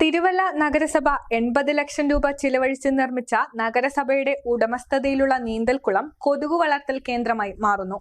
തിരുവല്ല നഗരസഭ എൺപത് ലക്ഷം രൂപ ചിലവഴിച്ച് നിർമ്മിച്ച നഗരസഭയുടെ ഉടമസ്ഥതയിലുള്ള നീന്തൽക്കുളം കൊതുകു വളർത്തൽ കേന്ദ്രമായി മാറുന്നു.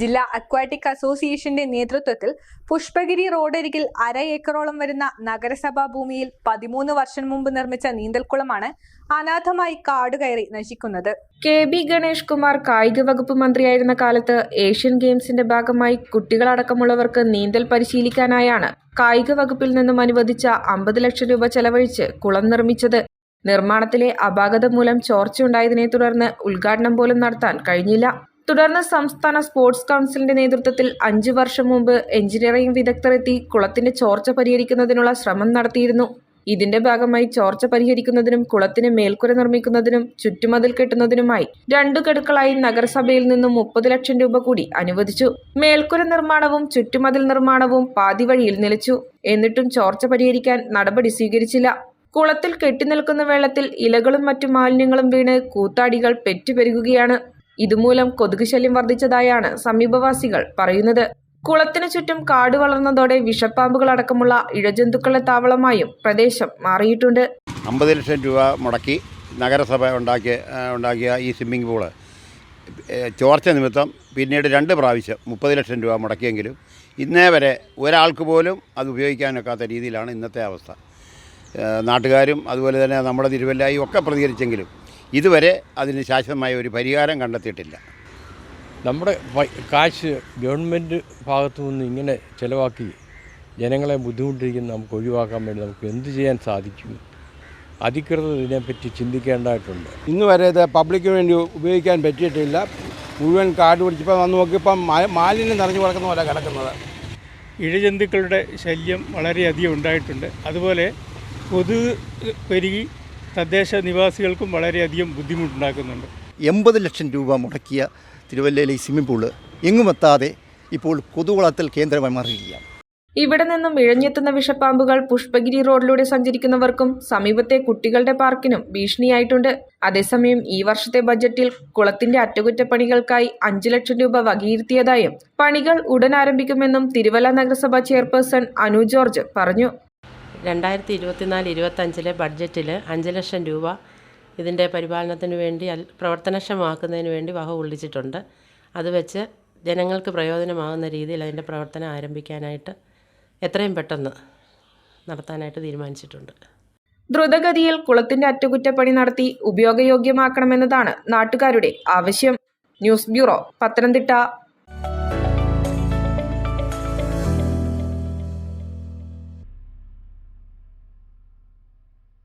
ജില്ലാ അക്വാറ്റിക് അസോസിയേഷന്റെ നേതൃത്വത്തിൽ പുഷ്പഗിരി റോഡരികിൽ അര ഏക്കറോളം വരുന്ന നഗരസഭാ ഭൂമിയിൽ പതിമൂന്ന് വർഷം മുമ്പ് നിർമ്മിച്ച നീന്തൽക്കുളമാണ് അനാഥമായി കാടുകയറി നശിക്കുന്നത്. കെ ബി ഗണേഷ് കുമാർ കായിക വകുപ്പ് മന്ത്രിയായിരുന്ന കാലത്ത് ഏഷ്യൻ ഗെയിംസിന്റെ ഭാഗമായി കുട്ടികളടക്കമുള്ളവർക്ക് നീന്തൽ പരിശീലിക്കാനായാണ് കായിക വകുപ്പിൽ നിന്നും അനുവദിച്ച അമ്പത് ലക്ഷം രൂപ ചെലവഴിച്ച് കുളം നിർമ്മിച്ചത്. നിർമ്മാണത്തിലെ അപാകത മൂലം ചോർച്ചയുണ്ടായതിനെ തുടർന്ന് ഉദ്ഘാടനം പോലും നടത്താൻ കഴിഞ്ഞില്ല. തുടർന്ന് സംസ്ഥാന സ്പോർട്സ് കൗൺസിലിന്റെ നേതൃത്വത്തിൽ അഞ്ചു വർഷം മുമ്പ് എഞ്ചിനീയറിംഗ് വിദഗ്ധരെത്തി കുളത്തിന്റെ ചോർച്ച പരിഹരിക്കുന്നതിനുള്ള ശ്രമം നടത്തിയിരുന്നു. ഇതിന്റെ ഭാഗമായി ചോർച്ച പരിഹരിക്കുന്നതിനും കുളത്തിന് മേൽക്കുര നിർമ്മിക്കുന്നതിനും ചുറ്റുമതിൽ കെട്ടുന്നതിനുമായി രണ്ടു ഘടുക്കളായി നഗരസഭയിൽ നിന്നും മുപ്പത് ലക്ഷം രൂപ കൂടി അനുവദിച്ചു. മേൽക്കുര നിർമ്മാണവും ചുറ്റുമതിൽ നിർമ്മാണവും പാതി വഴിയിൽ നിലച്ചു. എന്നിട്ടും ചോർച്ച പരിഹരിക്കാൻ നടപടി സ്വീകരിച്ചില്ല. കുളത്തിൽ കെട്ടിനിൽക്കുന്ന വെള്ളത്തിൽ ഇലകളും മറ്റു മാലിന്യങ്ങളും വീണ് കൂത്താടികൾ പെറ്റുപെരുകുകയാണ്. ഇതുമൂലം കൊതുക് ശല്യം വർദ്ധിച്ചതായാണ് സമീപവാസികൾ പറയുന്നത്. കുളത്തിനു ചുറ്റും കാട് വളർന്നതോടെ വിഷപ്പാമ്പുകളടക്കമുള്ള ഇഴജന്തുക്കളുടെ താവളമായും പ്രദേശം മാറിയിട്ടുണ്ട്. അമ്പത് ലക്ഷം രൂപ മുടക്കി നഗരസഭ ഉണ്ടാക്കിയ ഉണ്ടാക്കിയ ഈ സ്വിമ്മിംഗ് പൂൾ ചോർച്ച നിമിത്തം പിന്നീട് രണ്ട് പ്രാവശ്യം മുപ്പത് ലക്ഷം രൂപ മുടക്കിയെങ്കിലും ഇന്നേ വരെ ഒരാൾക്ക് പോലും അത് ഉപയോഗിക്കാനൊക്കാത്ത രീതിയിലാണ് ഇന്നത്തെ അവസ്ഥ. നാട്ടുകാരും അതുപോലെ തന്നെ നമ്മുടെ തിരുവല്ലായും ഒക്കെ പ്രതികരിച്ചെങ്കിലും ഇതുവരെ അതിന് ശാശ്വതമായ ഒരു പരിഹാരം കണ്ടെത്തിയിട്ടില്ല. നമ്മുടെ കാശ് ഗവൺമെന്റ് ഭാഗത്തു നിന്ന് ഇങ്ങനെ ചിലവാക്കി ജനങ്ങളെ ബുദ്ധിമുട്ടിരിക്കുന്ന നമുക്ക് ഒഴിവാക്കാൻ വേണ്ടി നമുക്ക് എന്ത് ചെയ്യാൻ സാധിക്കും? അധികൃതർ ഇതിനെപ്പറ്റി ചിന്തിക്കേണ്ടതായിട്ടുണ്ട്. ഇന്ന് വരെ ഇത് പബ്ലിക്കിന് വേണ്ടി ഉപയോഗിക്കാൻ പറ്റിയിട്ടില്ല. മുഴുവൻ കാട് പിടിച്ചപ്പോൾ വന്ന് നോക്കിയപ്പം മാലിന്യം നിറഞ്ഞു കിടക്കുന്ന പോലെ കിടക്കുന്നത്. ഇഴജന്തുക്കളുടെ ശല്യം വളരെയധികം ഉണ്ടായിട്ടുണ്ട്. അതുപോലെ കൊതുക് പെരുകി തദ്ദേശ നിവാസികൾക്കും വളരെയധികം ബുദ്ധിമുട്ടുണ്ടാക്കുന്നുണ്ട്. എൺപത് ലക്ഷം രൂപ മുടക്കിയ തിരുവല്ലയിലെ ഈ സ്വിമ്മിംഗ് പൂൾ എങ്ങുമെത്താതെ ഇപ്പോൾ കൊതുവളത്തിൽ കേന്ദ്രമായി മാറിയിരിക്കുകയാണ്. ഇവിടെ നിന്നും ഇഴഞ്ഞെത്തുന്ന വിഷപ്പാമ്പുകൾ പുഷ്പഗിരി റോഡിലൂടെ സഞ്ചരിക്കുന്നവർക്കും സമീപത്തെ കുട്ടികളുടെ പാർക്കിനും ഭീഷണിയായിട്ടുണ്ട്. അതേസമയം ഈ വർഷത്തെ ബജറ്റിൽ കുളത്തിന്റെ അറ്റകുറ്റപ്പണികൾക്കായി അഞ്ചു ലക്ഷം രൂപ വകയിരുത്തിയതായും പണികൾ ഉടൻ ആരംഭിക്കുമെന്നും തിരുവല്ല നഗരസഭ ചെയർപേഴ്സൺ അനു ജോർജ് പറഞ്ഞു. രണ്ടായിരത്തി ഇരുപത്തിനാല് ഇരുപത്തഞ്ചിലെ ബഡ്ജറ്റിൽ അഞ്ച് ലക്ഷം രൂപ ഇതിന്റെ പരിപാലനത്തിന് വേണ്ടി പ്രവർത്തനക്ഷമമാക്കുന്നതിന് വേണ്ടി വക കൊള്ളിച്ചിട്ടുണ്ട് അത് വെച്ച് ജനങ്ങൾക്ക് പ്രയോജനമാകുന്ന രീതിയിൽ അതിന്റെ പ്രവർത്തനം ആരംഭിക്കാനായിട്ട് എത്രയും പെട്ടെന്ന് നടത്താനായിട്ട് തീരുമാനിച്ചിട്ടുണ്ട്. ദ്രുതഗതിയിൽ കുളത്തിന്റെ അറ്റകുറ്റപ്പണി നടത്തി ഉപയോഗയോഗ്യമാക്കണമെന്നതാണ് നാട്ടുകാരുടെ ആവശ്യം. News bureau Pathanamthitta.